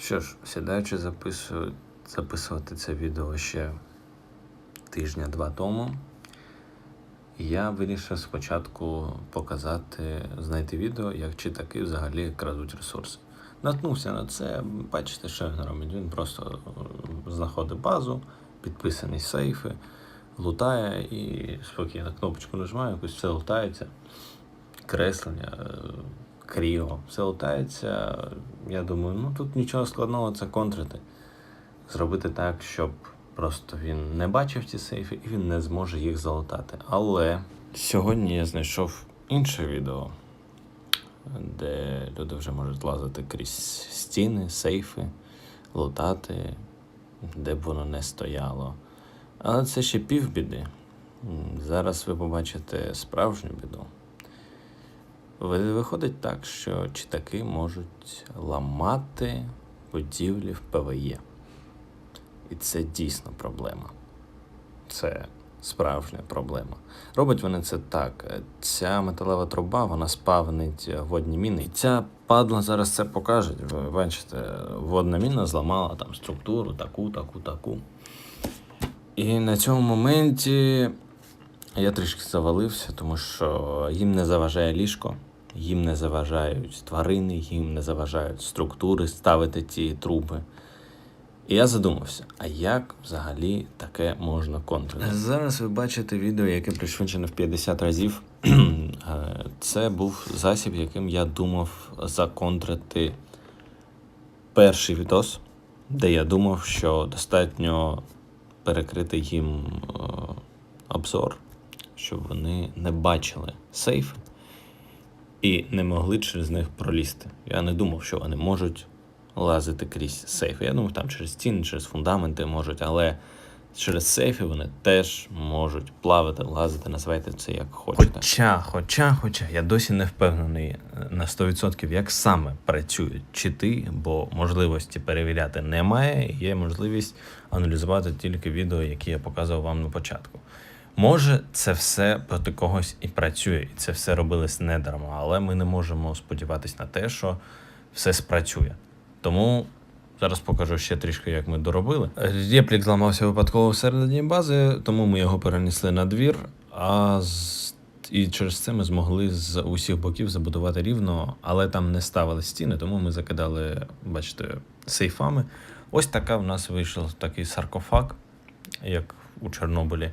Що ж, сідаючи записую, записувати це відео ще тижня-два тому, я вирішив спочатку показати, знайти відео, як читаки взагалі крадуть ресурси. Наткнувся на це, бачите, що він робить. Він просто знаходить базу, підписані сейфи, лутає і спокійно кнопочку нажимає, якось все лутається. Креслення, е, кріо, все лутається. Я думаю, ну тут нічого складного це контрити. Зробити так, щоб просто він не бачив ці сейфи і він не зможе їх залутати. Але сьогодні я знайшов інше відео, де люди вже можуть лазити крізь стіни, сейфи, лутати, де б воно не стояло. Але це ще півбіди. Зараз ви побачите справжню біду. Ви- Виходить так, що читаки можуть ламати будівлі в ПВЄ. І це дійсно проблема. Це справжня проблема. Роблять вони це так. Ця металева труба, вона спавнить водні міни. І ця падла зараз це покаже. Ви бачите, водна міна зламала там структуру, таку, таку, таку. І на цьому моменті я трішки завалився, тому що їм не заважає ліжко, їм не заважають тварини, їм не заважають структури ставити ті труби. І я задумався, а як взагалі таке можна контрити? Зараз ви бачите відео, яке пришвидшено в 50 разів. Е, Це був засіб, яким я думав законтрити перший відос, де я думав, що достатньо перекрити їм е, обзор, щоб вони не бачили сейфи і не могли через них пролізти. Я не думав, що вони можуть лазити крізь сейфи. Я думав, там через стіни, через фундаменти можуть, але через сейфи вони теж можуть плавати, лазити, називайте це як хочете. Хоча, хоча, хоча, я досі не впевнений е, на 100%, як саме працюють чити, бо можливості перевіряти немає. Є можливість аналізувати тільки відео, які я показував вам на початку. Може, це все проти когось і працює, і це все робилось не дарма, але ми не можемо сподіватися на те, що все спрацює. Тому зараз покажу ще трішки, як ми доробили. Реплік зламався випадково всередині бази, тому ми його перенесли на двір, а з... і через це ми змогли з усіх боків забудувати рівно, але там не ставили стіни, тому ми закидали, бачите, сейфами. Ось така в нас вийшов такий саркофаг, як у Чорнобилі.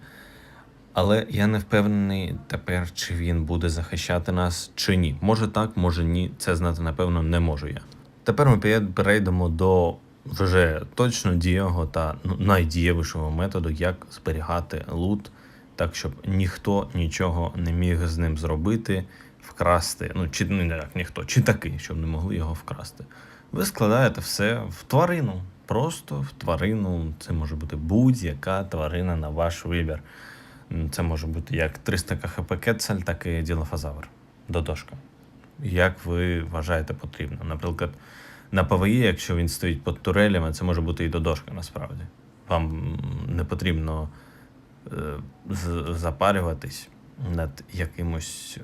Але я не впевнений тепер, чи він буде захищати нас, чи ні. Може так, може ні. Це знати, напевно, не можу я. Тепер ми перейдемо до вже точно дієвого та ну, найдієвішого методу, як зберігати лут, так щоб ніхто нічого не міг з ним зробити, вкрасти. Ну, чи ну, не як ніхто, чи таки, щоб не могли його вкрасти. Ви складаєте все в тварину. Просто в тварину. Це може бути будь-яка тварина на ваш вибір. Це може бути як 300 КХП Кетцель, так і ділофазавр. Додошка. Як ви вважаєте потрібно? Наприклад, на ПВІ, якщо він стоїть під турелями, це може бути і додошка насправді. Вам не потрібно е, запарюватись над якимось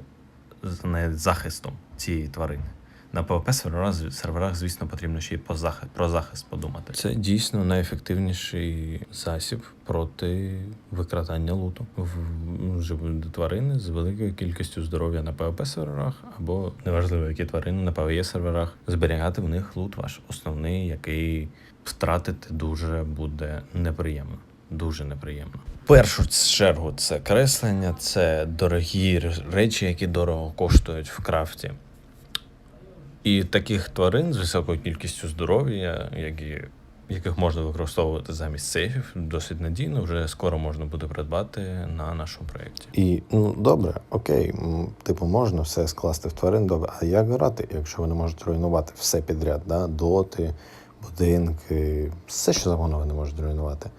захистом цієї тварини. На PvP серверах, серверах, звісно, потрібно ще й по захист, про захист подумати. Це дійсно найефективніший засіб проти викрадання луту. В- Живуть тварини з великою кількістю здоров'я на PvP серверах, або неважливо, які тварини на PvE серверах, зберігати в них лут ваш основний, який втратити дуже буде неприємно. Дуже неприємно. В першу чергу це креслення, це дорогі речі, які дорого коштують в крафті. І таких тварин з високою кількістю здоров'я, які, яких можна використовувати замість сейфів, досить надійно, вже скоро можна буде придбати на нашому проєкті. І ну добре, окей, типу, можна все скласти в тварин, добре. А як грати, якщо вони можуть руйнувати все підряд, да? доти, будинки, все, що завгодно вони можуть руйнувати.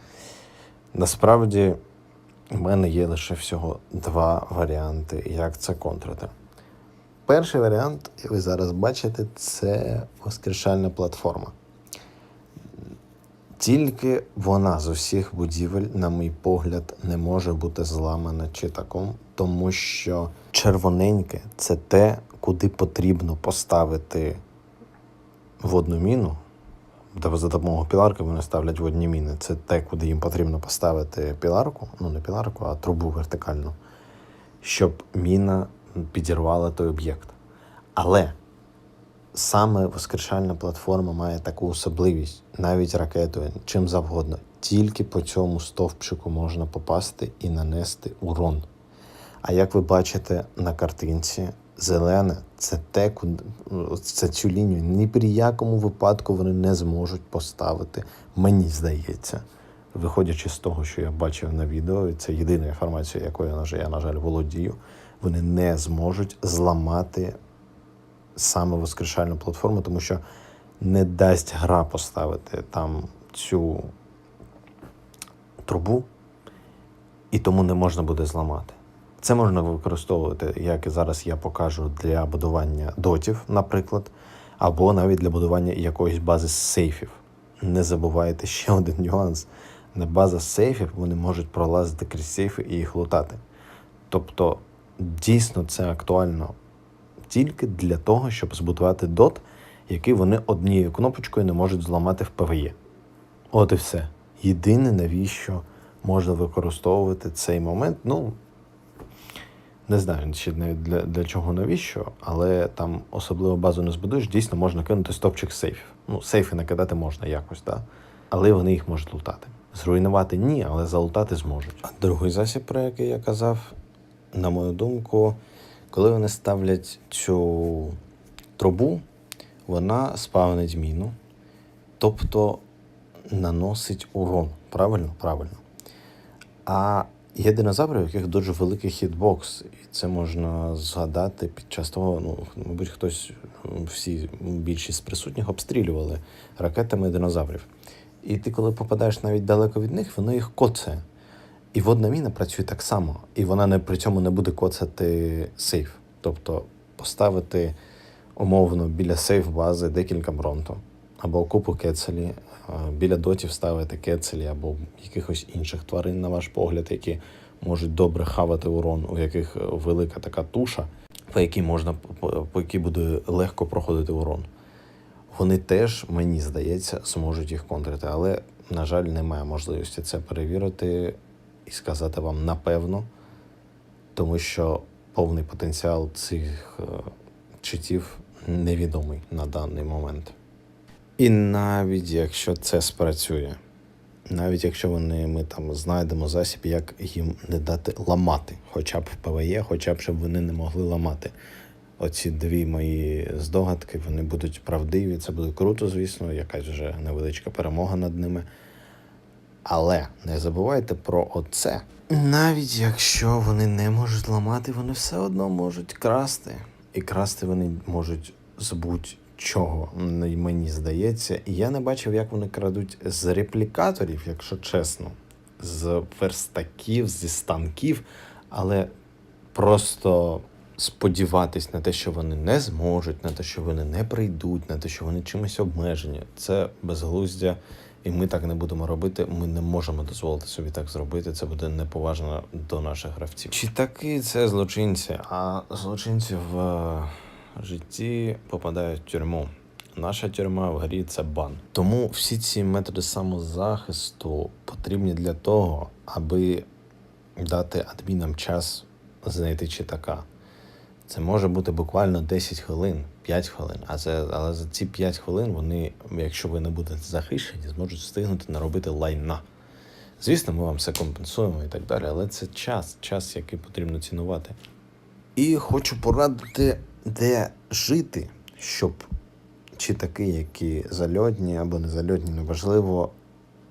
Насправді, в мене є лише всього два варіанти, як це контрити. Перший варіант, ви зараз бачите, це воскрешальна платформа. Тільки вона з усіх будівель, на мій погляд, не може бути зламана читаком, тому що червоненьке це те, куди потрібно поставити водну міну, за допомогою піларки вони ставлять водні міни. Це те, куди їм потрібно поставити піларку, ну не піларку, а трубу вертикальну, щоб міна підірвала той об'єкт. Але саме воскрешальна платформа має таку особливість, навіть ракетою, чим завгодно. Тільки по цьому стовпчику можна попасти і нанести урон. А як ви бачите на картинці, зелене це те, куди це цю лінію ні при якому випадку вони не зможуть поставити, мені здається. Виходячи з того, що я бачив на відео, і це єдина інформація, якою я, на жаль, володію, вони не зможуть зламати саме воскрешальну платформу, тому що не дасть гра поставити там цю трубу, і тому не можна буде зламати. Це можна використовувати, як і зараз я покажу, для будування дотів, наприклад, або навіть для будування якоїсь бази сейфів. Не забувайте ще один нюанс. На база сейфів вони можуть пролазити крізь сейфи і їх лутати. Тобто, дійсно це актуально тільки для того, щоб збудувати дот, який вони однією кнопочкою не можуть зламати в ПВЄ. От і все. Єдине, навіщо можна використовувати цей момент. Ну, не знаю ще навіть для, для чого навіщо, але там особливо базу не збудуєш, дійсно можна кинути стопчик сейфів. Ну, сейфи накидати можна якось, да? але вони їх можуть лутати. Зруйнувати ні, але залутати зможуть. А другий засіб, про який я казав, на мою думку, коли вони ставлять цю трубу, вона спавнить міну, тобто наносить урон. Правильно? Правильно. А є динозаври, у яких дуже великий хітбокс, і це можна згадати під час того, ну, мабуть, хтось, всі, більшість присутніх обстрілювали ракетами динозаврів. І ти, коли попадаєш навіть далеко від них, воно їх коцає. І водна міна працює так само, і вона не при цьому не буде коцати сейф. Тобто поставити умовно біля сейф бази декілька бронто або купу кецелі, біля дотів ставити кецелі або якихось інших тварин, на ваш погляд, які можуть добре хавати урон, у яких велика така туша, по якій можна по якій буде легко проходити урон. Вони теж, мені здається, зможуть їх контрити, але, на жаль, немає можливості це перевірити і сказати вам напевно, тому що повний потенціал цих е, читів невідомий на даний момент. І навіть якщо це спрацює, навіть якщо вони, ми там знайдемо засіб, як їм не дати ламати, хоча б в ПВЄ, хоча б щоб вони не могли ламати. Оці дві мої здогадки, вони будуть правдиві, це буде круто, звісно, якась вже невеличка перемога над ними. Але не забувайте про оце. Навіть якщо вони не можуть ламати, вони все одно можуть красти. І красти вони можуть з будь-чого, мені здається. І я не бачив, як вони крадуть з реплікаторів, якщо чесно, з верстаків, зі станків, але просто сподіватись на те, що вони не зможуть, на те, що вони не прийдуть, на те, що вони чимось обмежені, це безглуздя. І ми так не будемо робити. Ми не можемо дозволити собі так зробити. Це буде неповажно до наших гравців. Чи таки це злочинці? А злочинці в е, житті попадають в тюрму. Наша тюрма в грі це бан. Тому всі ці методи самозахисту потрібні для того, аби дати адмінам час знайти читака. Це може бути буквально 10 хвилин, 5 хвилин. А це, але за ці 5 хвилин вони, якщо ви не будете захищені, зможуть встигнути наробити лайна. Звісно, ми вам все компенсуємо і так далі, але це час, час, який потрібно цінувати. І хочу порадити, де жити, щоб чи такі, які зальотні або не зальотні, неважливо,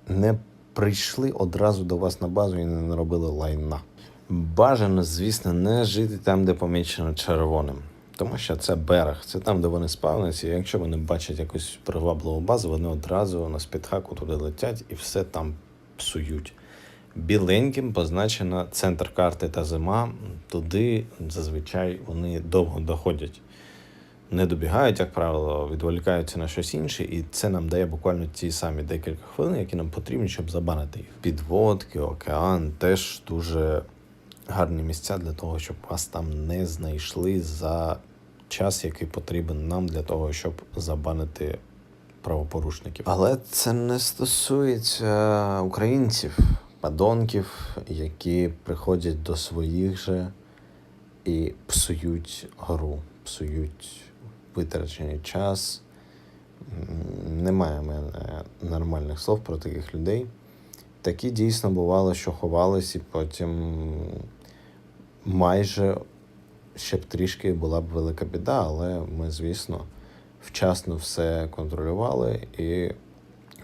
не прийшли одразу до вас на базу і не наробили лайна. Бажано, звісно, не жити там, де помічено червоним. Тому що це берег, це там, де вони спавняться, і якщо вони бачать якусь привабливу базу, вони одразу на спідхаку туди летять і все там псують. Біленьким позначено центр карти та зима. Туди зазвичай вони довго доходять. Не добігають, як правило, відволікаються на щось інше, і це нам дає буквально ті самі декілька хвилин, які нам потрібні, щоб забанити їх. Підводки, океан теж дуже гарні місця для того, щоб вас там не знайшли за час, який потрібен нам для того, щоб забанити правопорушників. Але це не стосується українців, падонків, які приходять до своїх же і псують гру, псують витрачений час. Немає в мене нормальних слов про таких людей. Такі дійсно бувало, що ховались, і потім майже ще б трішки була б велика біда, але ми, звісно, вчасно все контролювали і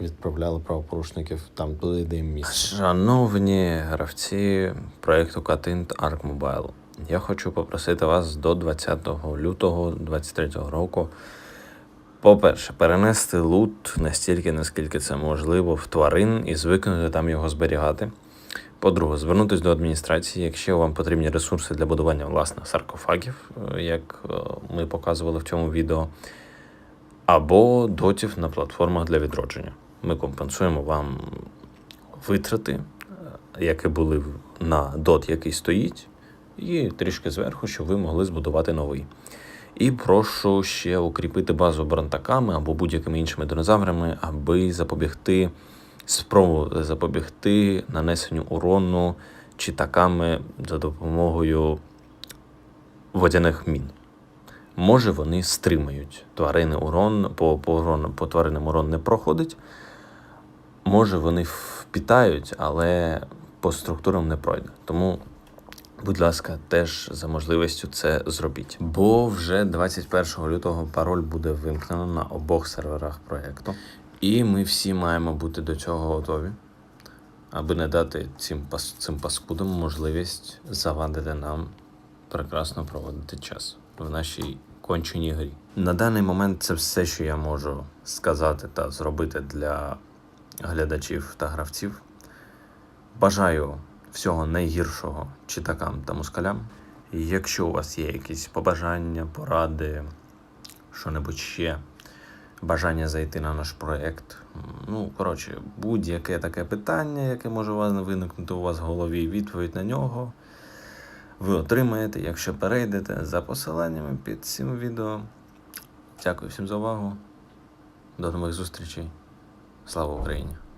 відправляли правопорушників там туди, де їм місце. Шановні гравці проєкту Ark Mobile, я хочу попросити вас до 20 лютого 2023 року. По-перше, перенести лут настільки, наскільки це можливо, в тварин і звикнути там його зберігати. По-друге, звернутися до адміністрації, якщо вам потрібні ресурси для будування власних саркофагів, як е, ми показували в цьому відео, або дотів на платформах для відродження. Ми компенсуємо вам витрати, е, які були на дот, який стоїть, і трішки зверху, щоб ви могли збудувати новий. І прошу ще укріпити базу бронтаками або будь-якими іншими динозаврами, аби запобігти спробу запобігти нанесенню урону читаками за допомогою водяних мін. Може, вони стримають тварини урон, по, по, по тваринам урон не проходить. Може, вони впітають, але по структурам не пройде. Тому, будь ласка, теж за можливістю це зробіть. Бо вже 21 лютого пароль буде вимкнено на обох серверах проєкту. І ми всі маємо бути до цього готові, аби не дати цим, цим паскудам можливість завадити нам прекрасно проводити час в нашій конченій грі. На даний момент це все, що я можу сказати та зробити для глядачів та гравців. Бажаю всього найгіршого читакам та москалям. І Якщо у вас є якісь побажання, поради, що-небудь ще, бажання зайти на наш проєкт. Ну, коротше, будь-яке таке питання, яке може у вас виникнути у вас в голові, відповідь на нього ви отримаєте, якщо перейдете за посиланнями під цим відео. Дякую всім за увагу. До нових зустрічей. Слава Україні!